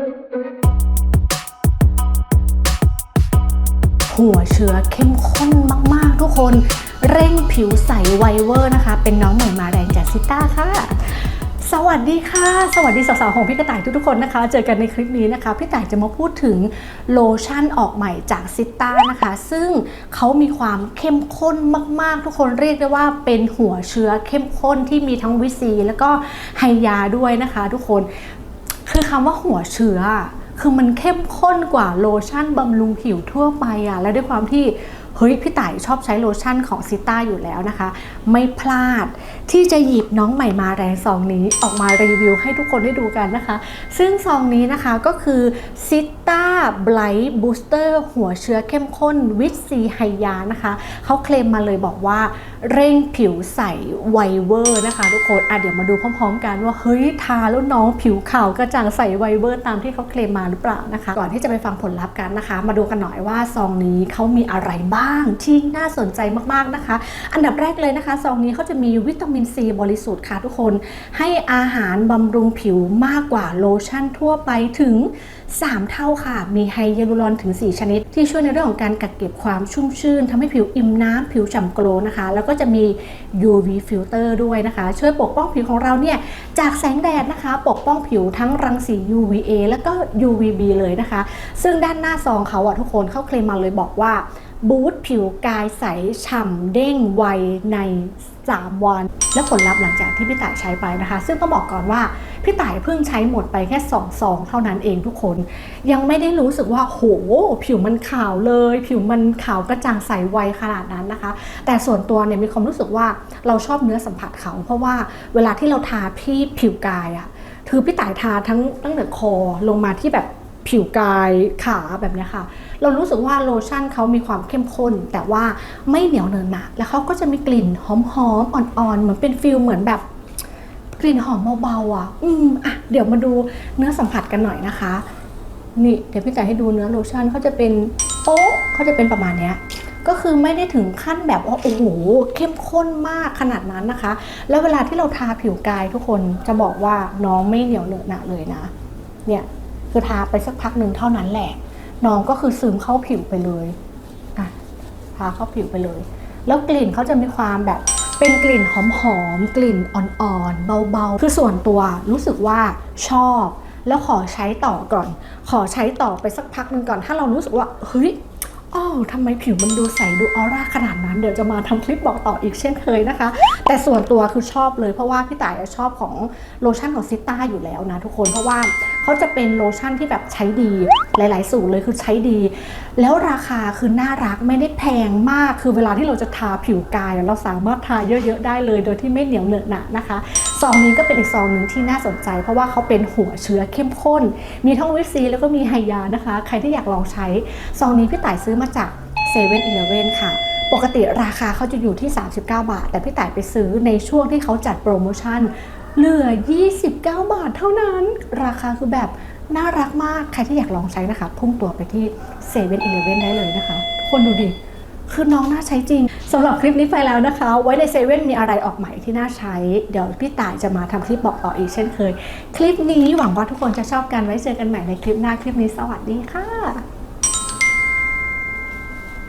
หัวเชื้อเข้มข้นมาก ๆ ทุกคน เร่งผิวใสไวเวอร์นะคะ เป็นน้องใหม่มาแรงจากซิต้าค่ะสวัสดีค่ะ สวัสดีสาวๆของพี่กระต่ายทุกๆคนนะคะ เจอกันในคลิปนี้นะคะ พี่ต่ายจะมาพูดถึงโลชั่นออกใหม่จากซิต้านะคะ ซึ่งเขามีความเข้มข้นมากๆ ทุกคนเรียกได้ว่าเป็นหัวเชื้อเข้มข้นที่มีทั้งวิซีแล้วก็ไฮยาด้วยนะคะ ทุกคน คือคำว่าหัวเชื้อคือมันเข้มข้นกว่าโลชั่นบำรุงผิวทั่วไปอะและด้วยความที่ เฮ้ยพี่ต่ายชอบใช้โลชั่นของซิต้าอยู่แล้วนะคะ ไม่พลาดที่จะหยิบน้องใหม่มาแรงซองนี้ออกมารีวิวให้ทุกคนได้ดูกันนะคะ ซึ่งซองนี้นะคะก็คือซิต้าไบรท์บูสเตอร์หัวเชื้อเข้มข้นวิตซีไฮยานะคะเขาเคลมมาเลยบอกว่าเร่งผิวใสไวเวอร์นะคะทุกคนอะเดี๋ยวมาดูพร้อมๆ กันว่าเฮ้ยทาแล้วน้องผิวขาวกระจ่างใสไวเวอร์ตามที่เขาเคลมมาหรือเปล่านะคะ ก่อนที่จะไปฟังผลลัพธ์กันนะคะ มาดูกันหน่อยว่าซองนี้เขามีอะไรบ้างที่น่าสนใจมากๆนะคะ อันดับแรกเลยนะคะซองนี้เขาจะมีวิตามินซีบริสุทธิ์ค่ะทุกคน ให้อาหารบำรุงผิวมากกว่าโลชั่นทั่วไปถึง 3 เท่าค่ะ มีไฮยาลูรอนถึง 4 ชนิด ที่ช่วยในเรื่องของการกักเก็บความชุ่มชื่นทำให้ผิวอิ่มน้ำผิวฉ่ำโกลว์นะคะ แล้วก็จะมี UV filter ด้วยนะคะ ช่วยปกป้องผิวของเราเนี่ยจากแสงแดดนะคะ ปกป้องผิวทั้งรังสี UVA แล้วก็ UVB เลยนะคะ ซึ่งด้านหน้าซองเขาอะทุกคนเขาเคลมมาเลยบอกว่า บูตผิวกายใสฉ่ำเด้งไวใน 3 วัน และผลลัพธ์หลังจากที่พี่ต่ายใช้ไปนะคะ ซึ่งต้องบอกก่อนว่าพี่ต่ายเพิ่งใช้หมดไปแค่2ซองเท่านั้นเองทุกคน ยังไม่ได้รู้สึกว่าโหผิวมันขาวเลย ผิวมันขาวกระจ่างใสไวขนาดนั้นนะคะ แต่ส่วนตัวเนี่ยมีความรู้สึกว่าเราชอบเนื้อสัมผัสเขา เพราะว่าเวลาที่เราทาที่ผิวกายอะคือพี่ต่ายทาทั้งตั้งแต่คอลงมาที่แบบ ผิวกายขาแบบเนี้ยค่ะ เรารู้สึกว่าโลชั่นเขามีความเข้มข้น แต่ว่าไม่เหนียวเนินหนะแล้วเขาก็จะมีกลิ่นหอมๆอ่อนๆ เหมือนเป็นฟิลเหมือนแบบกลิ่นหอมเบาๆอะ อืมอะเดี๋ยวมาดูเนื้อสัมผัสกันหน่อยนะคะ นี่เดี๋ยวพี่จ๋าให้ดูเนื้อโลชั่นเขาจะเป็นโป๊ะเขาจะเป็นประมาณเนี้ยก็คือไม่ได้ถึงขั้นแบบว่าโอ้โหเข้มข้นมากขนาดนั้นนะคะ แล้วเวลาที่เราทาผิวกายทุกคนจะบอกว่าน้องไม่เหนียวเหนอะหนะเลยนะ เนี่ย คือทาไปสักพักหนึ่งเท่านั้นแหละ น้องก็คือซึมเข้าผิวไปเลยอะทาเข้าผิวไปเลย แล้วกลิ่นเขาจะมีความแบบเป็นกลิ่นหอมๆ กลิ่นอ่อนๆ เบาๆ คือส่วนตัวรู้สึกว่าชอบ แล้วขอใช้ต่อก่อน ขอใช้ต่อไปสักพักหนึ่งก่อน ถ้าเรารู้สึกว่า เฮ้ยอ้าวทำไมผิวมันดูใส ดูออร่าขนาดนั้น เดี๋ยวจะมาทำคลิปบอกต่ออีกเช่นเคยนะคะ แต่ส่วนตัวคือชอบเลยเพราะว่าพี่ต่ายชอบของโลชั่นของซิต้าอยู่แล้วนะทุกคน เพราะว่า เขาจะเป็นโลชั่นที่แบบใช้ดีหลาย ๆ สูตรเลยคือใช้ดี แล้วราคาคือน่ารักไม่ได้แพงมาก คือเวลาที่เราจะทาผิวกาย เราสามารถทาเยอะ ๆ ได้เลย โดยที่ไม่เหนียวเหนอะหนะนะคะ ซองนี้ก็เป็นอีกซองหนึ่งที่น่าสนใจ เพราะว่าเขาเป็นหัวเชื้อเข้มข้น มีทั้งวิตซีแล้วก็มีไฮยานะคะ ใครที่อยากลองใช้ ซองนี้พี่ต่ายซื้อมาจากเซเว่นอีเลฟเว่นค่ะปกติราคาเขาจะอยู่ที่ 39 บาท แต่พี่ต่ายไปซื้อในช่วงที่เขาจัดโปรโมชั่น เหลือ 29 บาทเท่านั้น ราคาคือแบบน่ารักมาก ใครที่อยากลองใช้นะคะ พุ่งตัวไปที่เซเว่นอีเลฟเว่นได้เลยนะคะ คนดูดิ คือน้องน่าใช้จริง สำหรับคลิปนี้ไปแล้วนะคะ ไว้ในเซเว่นมีอะไรออกใหม่ที่น่าใช้ เดี๋ยวพี่ต่ายจะมาทำคลิปบอกต่ออีกเช่นเคย คลิปนี้หวังว่าทุกคนจะชอบกันไว้เจอกันใหม่ในคลิปหน้า คลิปนี้สวัสดีค่ะ